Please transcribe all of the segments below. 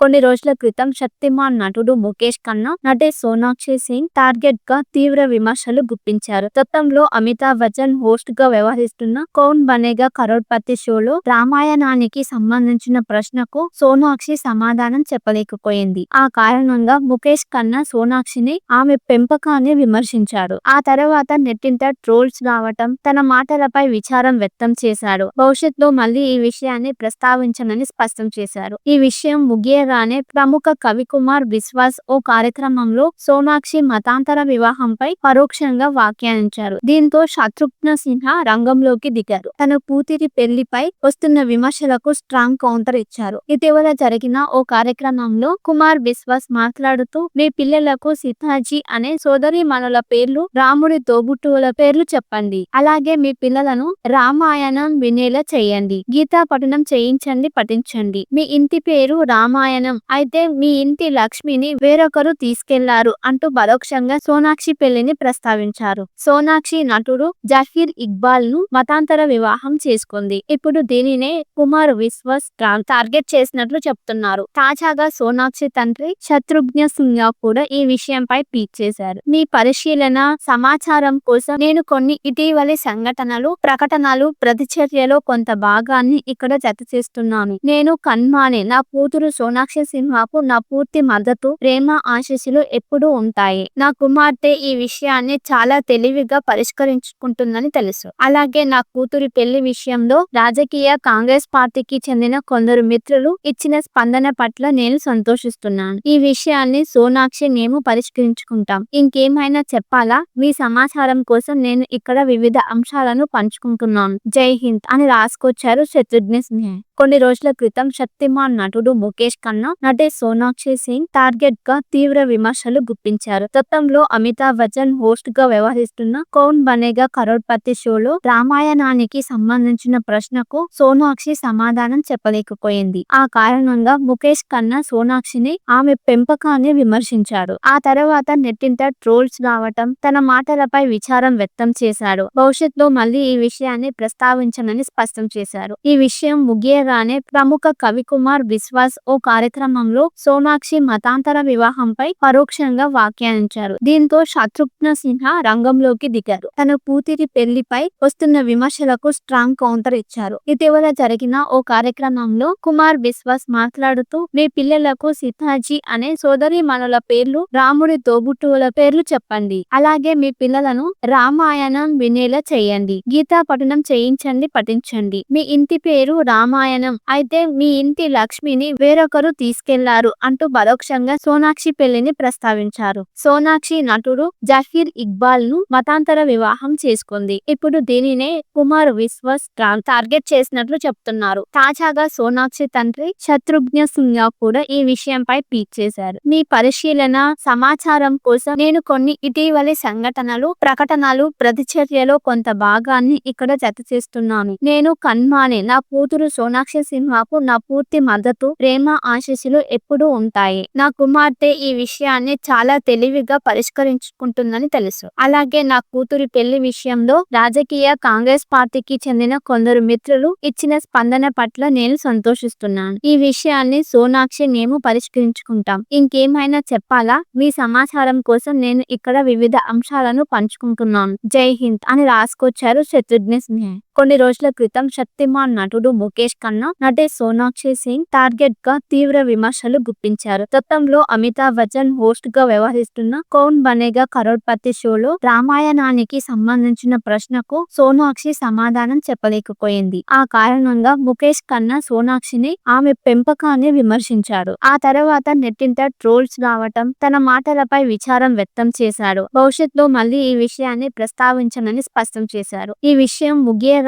కొన్ని రోజుల క్రితం శక్తిమాన్ నటుడు ముఖేష్ ఖన్నా నటి సోనాక్షి సింగ్ టార్గెట్గా తీవ్ర విమర్శలు గుప్పించారు. గతంలో అమితాబ్ బచ్చన్ హోస్ట్గా వ్యవహరిస్తున్న కౌన్ బనేగా కరోడ్పతి షోలో రామాయణానికి సంబంధించిన ప్రశ్నకు సోనాక్షి సమాధానం చెప్పలేకపోయింది. ఆ కారణంగా ముఖేష్ ఖన్నా సోనాక్షిని ఆమె పెంపకాన్ని విమర్శించారు. ఆ తర్వాత నెట్టింట ట్రోల్స్ రావటం తన మాటలపై విచారం వ్యక్తం చేశాడు భవిష్యత్తులో మళ్ళీ ఈ విషయాన్ని ప్రస్తావించనని స్పష్టం చేశారు. ఈ విషయం ఉండగానే ప్రముఖ కవికుమార్ విశ్వాస్ ఓ కార్యక్రమంలో సోనాక్షి మతాంతర వివాహంపై పరోక్షంగా వ్యాఖ్యానించారు. దీంతో శత్రుఘ్న సిన్హా రంగంలోకి దిగారు. తన కూతురి పెళ్ళిపై వస్తున్న విమర్శలకు స్ట్రాంగ్ కౌంటర్ ఇచ్చారు. ఇటీవల జరిగిన ఓ కార్యక్రమంలో కుమార్ బిశ్వాస్ మాట్లాడుతూ మీ పిల్లలకు సీతాజీ అనే సోదరి మనుల పేర్లు రాముడి తోబుట్టువుల పేర్లు చెప్పండి. అలాగే మీ పిల్లలను రామాయణం వినేలా చేయండి. గీతా పఠనం చేయించండి పఠించండి. మీ ఇంటి పేరు రామాయణం అయితే మీ ఇంటి లక్ష్మిని వేరొకరు తీసుకెళ్ళారు అంటూ పరోక్షంగా సోనాక్షి పెళ్ళిని ప్రస్తావించారు. సోనాక్షి నటుడు జహీర్ ఇక్బాల్ను మతాంతర వివాహం చేసుకుంది. ఇప్పుడు దీనినే కుమార్ విశ్వాస్ టార్గెట్ చేసినట్లు చెప్తున్నారు. తాజాగా సోనాక్షి తండ్రి శత్రుఘ్న సింగ్ కూడా ఈ విషయంపై ట్వీట్ చేశారు. మీ పరిశీలన సమాచారం కోసం నేను కొన్ని ఇటీవలి సంఘటనలు ప్రకటనలు ప్రతిచర్యలో కొంత భాగాన్ని ఇక్కడ జత చేస్తున్నాను నేను కన్మానే నా కూతురు సోనాక్షి సినిమాకు నా పూర్తి మద్దతు ప్రేమ ఆశీస్సులు ఎప్పుడూ ఉంటాయి. నా కుమార్తె ఈ విషయాన్ని చాలా తెలివిగా పరిష్కరించుకుంటుందని తెలుసు. అలాగే నా కూతురి పెళ్ళి విషయంలో రాజకీయ కాంగ్రెస్ పార్టీకి చెందిన కొందరు మిత్రులు ఇచ్చిన స్పందన పట్ల నేను సంతోషిస్తున్నాను. ఈ విషయాన్ని సోనాక్షి మేము పరిష్కరించుకుంటాం. ఇంకేమైనా చెప్పాలా? మీ సమాచారం కోసం నేను ఇక్కడ వివిధ అంశాలను పంచుకుంటున్నాను. జై హింద్ అని రాసుకొచ్చారు శత్రుఘ్న స్నేహ కొన్ని రోజుల క్రితం శక్తిమాన్ నటుడు ముఖేష్ ఖన్నా నటి సోనాక్షి సింగ్ టార్గెట్గా తీవ్ర విమర్శలు గుప్పించారు. గతంలో అమితాబ్ బచ్చన్ హోస్ట్గా వ్యవహరిస్తున్న కౌన్ బనేగా కరోడ్పతి షోలో రామాయణానికి సంబంధించిన ప్రశ్నకు సోనాక్షి సమాధానం చెప్పలేకపోయింది. ఆ కారణంగా ముఖేష్ ఖన్నా సోనాక్షిని ఆమె పెంపకాన్ని విమర్శించారు. ఆ తర్వాత నెట్టింట ట్రోల్స్ రావటం తన మాటలపై విచారం వ్యక్తం చేశాడు భవిష్యత్తులో మళ్ళీ ఈ విషయాన్ని ప్రస్తావించనని స్పష్టం చేశారు. ఈ విషయం ముగియగానే ప్రముఖ కవికుమార్ విశ్వాస్ ఓ కార్యక్రమంలో సోనాక్షి మతాంతర వివాహంపై పరోక్షంగా వ్యాఖ్యానించారు. దీంతో శత్రుఘ్న సిన్హా రంగంలోకి దిగారు. తన కూతురి పెళ్ళిపై వస్తున్న విమర్శలకు స్ట్రాంగ్ కౌంటర్ ఇచ్చారు. ఇటీవల జరిగిన ఓ కార్యక్రమంలో కుమార్ విశ్వాస్ మాట్లాడుతూ మీ పిల్లలకు సీతాజీ అనే సోదరి మనుల పేర్లు రాముడి తోబుట్టువుల పేర్లు చెప్పండి. అలాగే మీ పిల్లలను రామాయణం వినేలా చేయండి. గీతా పఠనం చేయించండి పఠించండి. మీ ఇంటి పేరు రామాయణం. అయితే మీ ఇంటి లక్ష్మిని వేరొకరు తీసుకెళ్ళారు అంటూ పరోక్షంగా సోనాక్షి పెళ్ళిని ప్రస్తావించారు. సోనాక్షి నటుడు జహీర్ ఇక్బాల్ను మతాంతర వివాహం చేసుకుంది. ఇప్పుడు దీనినే కుమార్ విశ్వాస్ టార్గెట్ చేసినట్లు చెప్తున్నారు. తాజాగా సోనాక్షి తండ్రి శత్రుఘ్న సింగ్ కూడా ఈ విషయంపై ట్వీట్ చేశారు. మీ పరిశీలన సమాచారం కోసం నేను కొన్ని ఇటీవలి సంఘటనలు ప్రకటనలు ప్రతిచర్యలో కొంత భాగాన్ని ఇక్కడ జత చేస్తున్నాను. నేను కన్మానే నా కూతురు సోనాక్షి సిన్హాకు నా పూర్తి మద్దతు ప్రేమ ఆశీస్సులు ఎప్పుడూ ఉంటాయి. నా కుమార్తె ఈ విషయాన్ని చాలా తెలివిగా పరిష్కరించుకుంటుందని తెలుసు. అలాగే నా కూతురి పెళ్ళి విషయంలో రాజకీయ కాంగ్రెస్ పార్టీకి చెందిన కొందరు మిత్రులు ఇచ్చిన స్పందన పట్ల నేను సంతోషిస్తున్నాను. ఈ విషయాన్ని సోనాక్షి మేము పరిష్కరించుకుంటాం. ఇంకేమైనా చెప్పాలా? మీ సమాచారం కోసం నేను ఇక్కడ వివిధ అంశాలను పంచుకుంటున్నాను. జై హింద్ అని రాసుకొచ్చారు శత్రుఘ్న సిన్హా. కొన్ని రోజుల క్రితం శక్తిమాన్ నటుడు ముఖేష్ ఖన్నా నటి సోనాక్షి సింగ్ టార్గెట్గా తీవ్ర విమర్శలు గుప్పించారు. గతంలో అమితాబ్ బచ్చన్ హోస్ట్గా వ్యవహరిస్తున్న కౌన్ బనేగా కరోడ్పతి షోలో రామాయణానికి సంబంధించిన ప్రశ్నకు సోనాక్షి సమాధానం చెప్పలేకపోయింది. ఆ కారణంగా ముఖేష్ ఖన్నా సోనాక్షిని ఆమె పెంపకాన్ని విమర్శించారు. ఆ తర్వాత నెట్టింట ట్రోల్స్ రావటం తన మాటలపై విచారం వ్యక్తం చేశాడు భవిష్యత్తులో మళ్ళీ ఈ విషయాన్ని ప్రస్తావించనని స్పష్టం చేశారు. ఈ విషయం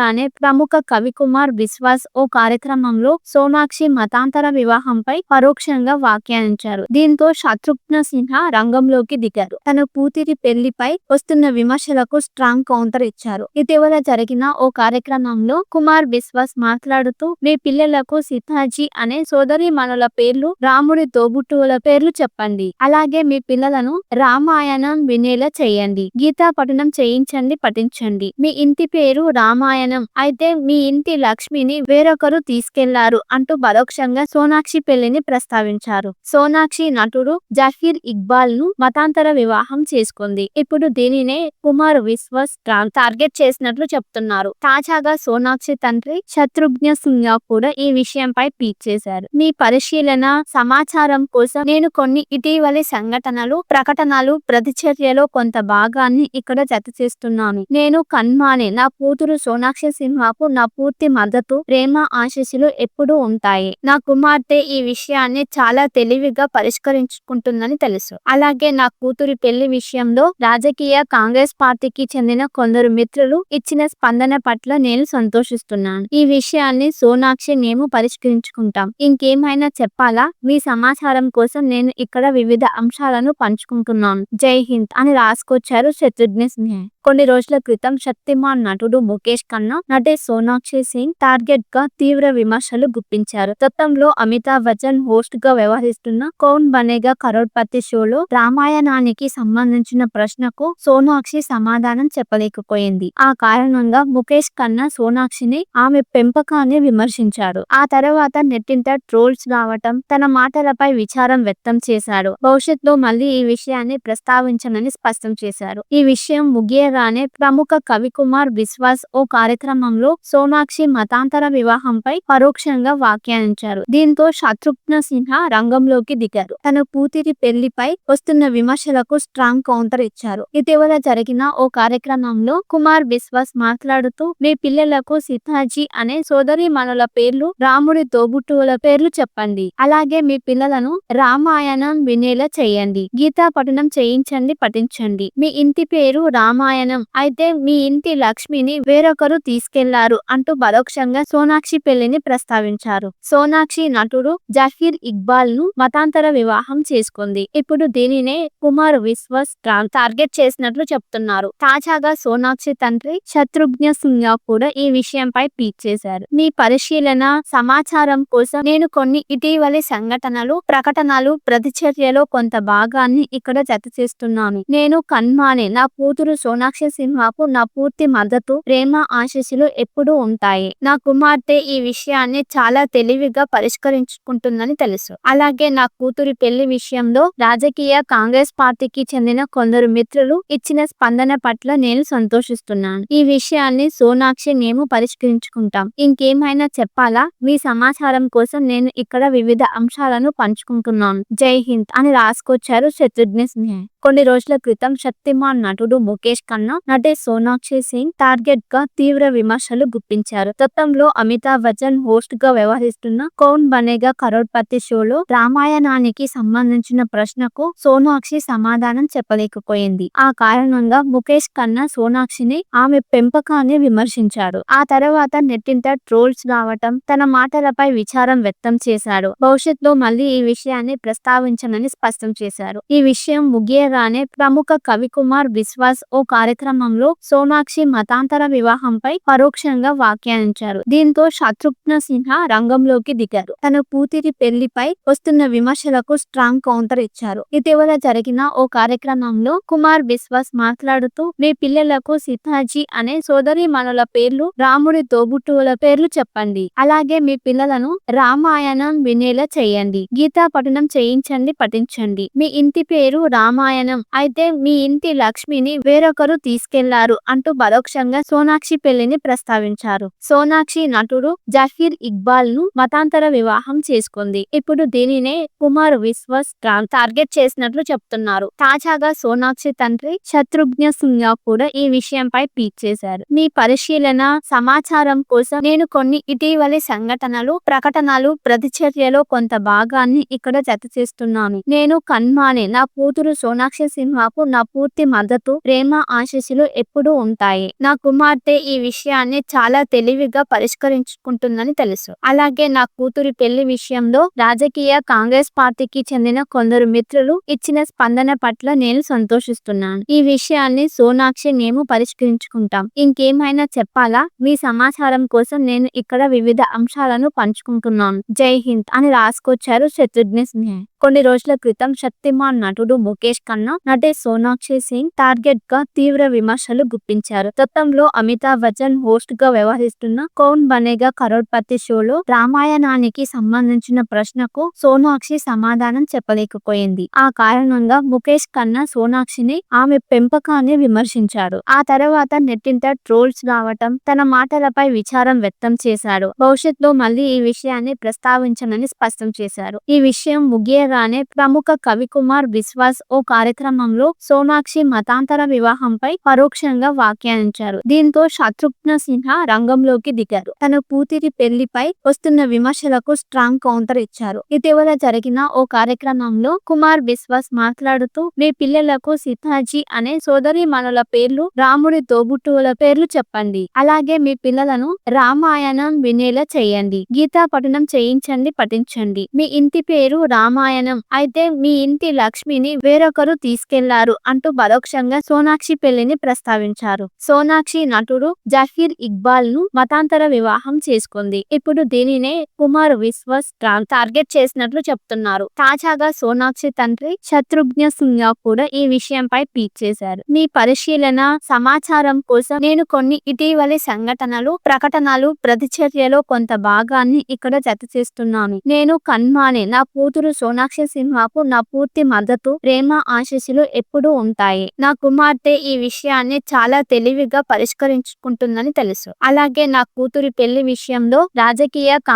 రాగానే ప్రముఖ కవికుమార్ విశ్వాస్ ఓ కార్యక్రమంలో సోనాక్షి మతాంతర వివాహంపై పరోక్షంగా వ్యాఖ్యానించారు. దీంతో శత్రుఘ్న సిన్హా రంగంలోకి దిగారు. తన కూతురి పెళ్ళిపై వస్తున్న విమర్శలకు స్ట్రాంగ్ కౌంటర్ ఇచ్చారు. ఇటీవల జరిగిన ఓ కార్యక్రమంలో కుమార్ విశ్వాస్ మాట్లాడుతూ మీ పిల్లలకు సీతాజీ అనే సోదరి మనుల పేర్లు రాముడి తోబుట్టువుల పేర్లు చెప్పండి. అలాగే మీ పిల్లలను రామాయణం వినేలా చేయండి. గీతా పఠనం చేయించండి పఠించండి. మీ ఇంటి పేరు రామాయణ రామాయణం అయితే మీ ఇంటి లక్ష్మిని వేరొకరు తీసుకెళ్ళారు అంటూ పరోక్షంగా సోనాక్షి పెళ్ళిని ప్రస్తావించారు. సోనాక్షి నటుడు జహీర్ ఇక్బాల్ను మతాంతర వివాహం చేసుకుంది. ఇప్పుడు దీనినే కుమార్ విశ్వాస్ టార్గెట్ చేసినట్లు చెప్తున్నారు. తాజాగా సోనాక్షి తండ్రి శత్రుఘ్న సింగ కూడా ఈ విషయంపై ట్వీట్ చేశారు. మీ పరిశీలన సమాచారం కోసం నేను కొన్ని ఇటీవలి సంఘటనలు ప్రకటనలు ప్రతిచర్యలో కొంత భాగాన్ని ఇక్కడ జత చేస్తున్నాను నేను కన్మానే నా కూతురు సోనాక్షి సిన్హాకు నా పూర్తి మద్దతు ప్రేమ ఆశీస్సులు ఎప్పుడూ ఉంటాయి. నా కుమార్తె ఈ విషయాన్ని చాలా తెలివిగా పరిష్కరించుకుంటుందని తెలుసు. అలాగే నా కూతురి పెళ్ళి విషయంలో రాజకీయ కాంగ్రెస్ పార్టీకి చెందిన కొందరు మిత్రులు ఇచ్చిన స్పందన పట్ల నేను సంతోషిస్తున్నాను. ఈ విషయాన్ని సోనాక్షి మేము పరిష్కరించుకుంటాం. ఇంకేమైనా చెప్పాలా? మీ సమాచారం కోసం నేను ఇక్కడ వివిధ అంశాలను పంచుకుంటున్నాను. జై హింద్ అని రాసుకొచ్చారు శత్రుఘ్న స్నేహ కొన్ని రోజుల క్రితం శక్తిమాన్ నటుడు ముఖేష్ ఖన్నా నటి సోనాక్షి సింగ్ టార్గెట్గా తీవ్ర విమర్శలు గుప్పించారు. గతంలో అమితాబ్ బచ్చన్ హోస్ట్గా వ్యవహరిస్తున్న కౌన్ బనేగా కరోడ్పతి షోలో రామాయణానికి సంబంధించిన ప్రశ్నకు సోనాక్షి సమాధానం చెప్పలేకపోయింది. ఆ కారణంగా ముఖేష్ ఖన్నా సోనాక్షిని ఆమె పెంపకాన్ని విమర్శించారు. ఆ తర్వాత నెట్టింట ట్రోల్స్ రావటం తన మాటలపై విచారం వ్యక్తం చేశాడు భవిష్యత్తులో మళ్ళీ ఈ విషయాన్ని ప్రస్తావించనని స్పష్టం చేశారు. ఈ విషయం రానే ప్రముఖ కవికుమార్ విశ్వాస్ ఓ కార్యక్రమంలో సోనాక్షి మతాంతర వివాహంపై పరోక్షంగా వ్యాఖ్యానించారు. దీంతో శత్రుఘ్న సిన్హా రంగంలోకి దిగారు. తన కూతురి పెళ్ళిపై వస్తున్న విమర్శలకు స్ట్రాంగ్ కౌంటర్ ఇచ్చారు. ఇటీవల జరిగిన ఓ కార్యక్రమంలో కుమార్ విశ్వాస్ మాట్లాడుతూ మీ పిల్లలకు సీతాజీ అనే సోదరి మనుల పేర్లు రాముడి తోబుట్టువుల పేర్లు చెప్పండి. అలాగే మీ పిల్లలను రామాయణం వినేలా చేయండి. గీతా పఠనం చేయించండి పఠించండి. మీ ఇంటి పేరు రామాయణ అయితే మీ ఇంటి లక్ష్మిని వేరొకరు తీసుకెళ్ళారు అంటూ పరోక్షంగా సోనాక్షి పెళ్ళిని ప్రస్తావించారు. సోనాక్షి నటుడు జహీర్ ఇక్బాల్ను మతాంతర వివాహం చేసుకుంది. ఇప్పుడు దీనినే కుమార్ విశ్వాస్ టార్గెట్ చేసినట్లు చెప్తున్నారు. తాజాగా సోనాక్షి తండ్రి శత్రుఘ్న సింహ కూడా ఈ విషయంపై పీక్ చేశారు. మీ పరిశీలన సమాచారం కోసం నేను కొన్ని ఇటీవలి సంఘటనలు ప్రకటనలు ప్రతిచర్యలో కొంత భాగాన్ని ఇక్కడ జత చేస్తున్నాను నేను కన్మానే నా కూతురు ద్రాక్ష సింహకు నా పూర్తి మద్దతు ప్రేమ ఆశీస్సులు ఎప్పుడూ ఉంటాయి. నా కుమార్తె ఈ విషయాన్ని చాలా తెలివిగా పరిష్కరించుకుంటుందని తెలుసు. అలాగే నా కూతురి పెళ్ళి విషయంలో రాజకీయ కాంగ్రెస్ పార్టీకి చెందిన కొందరు మిత్రులు ఇచ్చిన స్పందన పట్ల నేను సంతోషిస్తున్నాను. ఈ విషయాన్ని సోనాక్షి మేము పరిష్కరించుకుంటాం. ఇంకేమైనా చెప్పాలా? మీ సమాచారం కోసం నేను ఇక్కడ వివిధ అంశాలను పంచుకుంటున్నాను. జై హింద్ అని రాసుకొచ్చారు శత్రుఘ్న సిన్హా కొన్ని రోజుల క్రితం శక్తిమాన్ నటుడు ముఖేష్ ఖన్నా నటి సోనాక్షి సింగ్ టార్గెట్గా తీవ్ర విమర్శలు గుప్పించారు. గతంలో అమితాబ్ బచ్చన్ హోస్ట్గా వ్యవహరిస్తున్న కౌన్ బనేగా కరోడ్పతి షోలో రామాయణానికి సంబంధించిన ప్రశ్నకు సోనాక్షి సమాధానం చెప్పలేకపోయింది. ఆ కారణంగా ముఖేష్ ఖన్నా సోనాక్షిని ఆమె పెంపకాన్ని విమర్శించారు ఆ తర్వాత నెట్టింట ట్రోల్స్ రావటం తన మాటలపై విచారం వ్యక్తం చేశాడు. భవిష్యత్తులో మళ్ళీ ఈ విషయాన్ని ప్రస్తావించనని స్పష్టం చేశారు. ఈ విషయం ముగియగానే ప్రముఖ కవికుమార్ విశ్వాస్ ఓ కార్యక్రమంలో సోనాక్షి మతాంతర వివాహంపై పరోక్షంగా వ్యాఖ్యానించారు. దీంతో శత్రుఘ్న సిన్హా రంగంలోకి దిగారు. తన కూతురి పెళ్ళిపై వస్తున్న విమర్శలకు స్ట్రాంగ్ కౌంటర్ ఇచ్చారు. ఇటీవల జరిగిన ఓ కార్యక్రమంలో కుమార్ విశ్వాస్ మాట్లాడుతూ మీ పిల్లలకు సీతాజీ అనే సోదరి మనుల పేర్లు రాముడి తోబుట్టువుల పేర్లు చెప్పండి. అలాగే మీ పిల్లలను రామాయణం వినేలా చేయండి. గీతా పఠనం చేయించండి పఠించండి. మీ ఇంటి పేరు రామాయణం. అయితే మీ ఇంటి లక్ష్మిని వేరొకరు తీసుకెళ్ళారు అంటూ పరోక్షంగా సోనాక్షి పెళ్ళిని ప్రస్తావించారు. సోనాక్షి నటుడు జహీర్ ఇక్బాల్ను మతాంతర వివాహం చేసుకుంది. ఇప్పుడు దీనినే కుమార్ విశ్వాస్ టార్గెట్ చేసినట్లు చెప్తున్నారు. తాజాగా సోనాక్షి తండ్రి శత్రుఘ్న సింహ కూడా ఈ విషయంపై ట్వీట్ చేశారు. మీ పరిశీలన సమాచారం కోసం నేను కొన్ని ఇటీవలి సంఘటనలు ప్రకటనలు ప్రతిచర్యలో కొంత భాగాన్ని ఇక్కడ జత చేస్తున్నాను. నేను కన్మానే నా కూతురు సోనాక్షి సిన్హాకు నా పూర్తి మద్దతు ప్రేమ ఆశీస్సులు ఎప్పుడూ ఉంటాయి. నా కుమార్తె ఈ విషయాన్ని చాలా తెలివిగా పరిష్కరించుకుంటుందని తెలుసు. అలాగే నా కూతురి పెళ్ళి విషయంలో రాజకీయ కాంగ్రెస్ పార్టీకి చెందిన కొందరు మిత్రులు ఇచ్చిన స్పందన పట్ల నేను సంతోషిస్తున్నాను. ఈ విషయాన్ని సోనాక్షి మేము పరిష్కరించుకుంటాం. ఇంకేమైనా చెప్పాలా? మీ సమాచారం కోసం నేను ఇక్కడ వివిధ అంశాలను పంచుకుంటున్నాను. జై హింద్ అని రాసుకొచ్చారు శత్రుఘ్ని స్నేహ కొన్ని రోజుల క్రితం శక్తిమాన్ నటుడు ముఖేష్ ఖన్నా నటి సోనాక్షి సింగ్ టార్గెట్గా తీవ్ర తీవ్ర విమర్శలు గుప్పించారు. గతంలో అమితాబ్ బచ్చన్ హోస్ట్గా వ్యవహరిస్తున్న కౌన్ బనేగా కరోడ్పతి షోలో రామాయణానికి సంబంధించిన ప్రశ్నకు సోనాక్షి సమాధానం చెప్పలేకపోయింది. ఆ కారణంగా ముఖేష్ ఖన్నా సోనాక్షిని ఆమె పెంపకాన్ని విమర్శించాడు. ఆ తర్వాత నెట్టింట ట్రోల్స్ రావటం తన మాటలపై విచారం వ్యక్తం చేశాడు. భవిష్యత్తులో మళ్ళీ ఈ విషయాన్ని ప్రస్తావించనని స్పష్టం చేశారు. ఈ విషయం ముగియగానే ప్రముఖ కవి కుమార్ విశ్వాస్ ఓ కార్యక్రమంలో సోనాక్షి మతాంతర వివాహం పై పరోక్షంగా వ్యాఖ్యానించారు. దీంతో శత్రుఘ్న సిన్హా రంగంలోకి దిగారు. తన కూతురి పెళ్ళిపై వస్తున్న విమర్శలకు స్ట్రాంగ్ కౌంటర్ ఇచ్చారు. ఇటీవల జరిగిన ఓ కార్యక్రమంలో కుమార్ విశ్వాస్ మాట్లాడుతూ మీ పిల్లలకు సీతాజీ అనే సోదరి మనుల పేర్లు రాముడి తోబుట్టువుల పేర్లు చెప్పండి. అలాగే మీ పిల్లలను రామాయణం వినేలా చేయండి. గీతా పఠనం చేయించండి పఠించండి. మీ ఇంటి పేరు రామాయణం. అయితే మీ ఇంటి లక్ష్మిని వేరొకరు తీసుకెళ్ళారు అంటూ పరోక్షంగా సోనాక్షి పెళ్ళిని ప్రస్తావించారు. సోనాక్షి నటుడు జహీర్ ఇక్బాల్ను మతాంతర వివాహం చేసుకుంది. ఇప్పుడు దీనినే కుమార్ విశ్వాస్ టార్గెట్ చేసినట్లు చెప్తున్నారు. తాజాగా సోనాక్షి తండ్రి శత్రుఘ్న సింగ్ కూడా ఈ విషయంపై ట్వీట్ చేశారు. మీ పరిశీలన సమాచారం కోసం నేను కొన్ని ఇటీవలి సంఘటనలు ప్రకటనలు ప్రతిచర్యలో కొంత భాగాన్ని ఇక్కడ జత చేస్తున్నాను. నేను కన్మానే నా కూతురు సోనాక్షి సిన్హాకు నా పూర్తి మద్దతు ప్రేమ ఆశీస్సులు ఎప్పుడూ ఉంటాయి. నా కుమార్తె ఈ విషయాన్ని చాలా తెలివిగా పరిష్కరించుకుంటుందని తెలుసు. అలాగే నా కూతురి పెళ్ళి విషయంలో రాజకీయ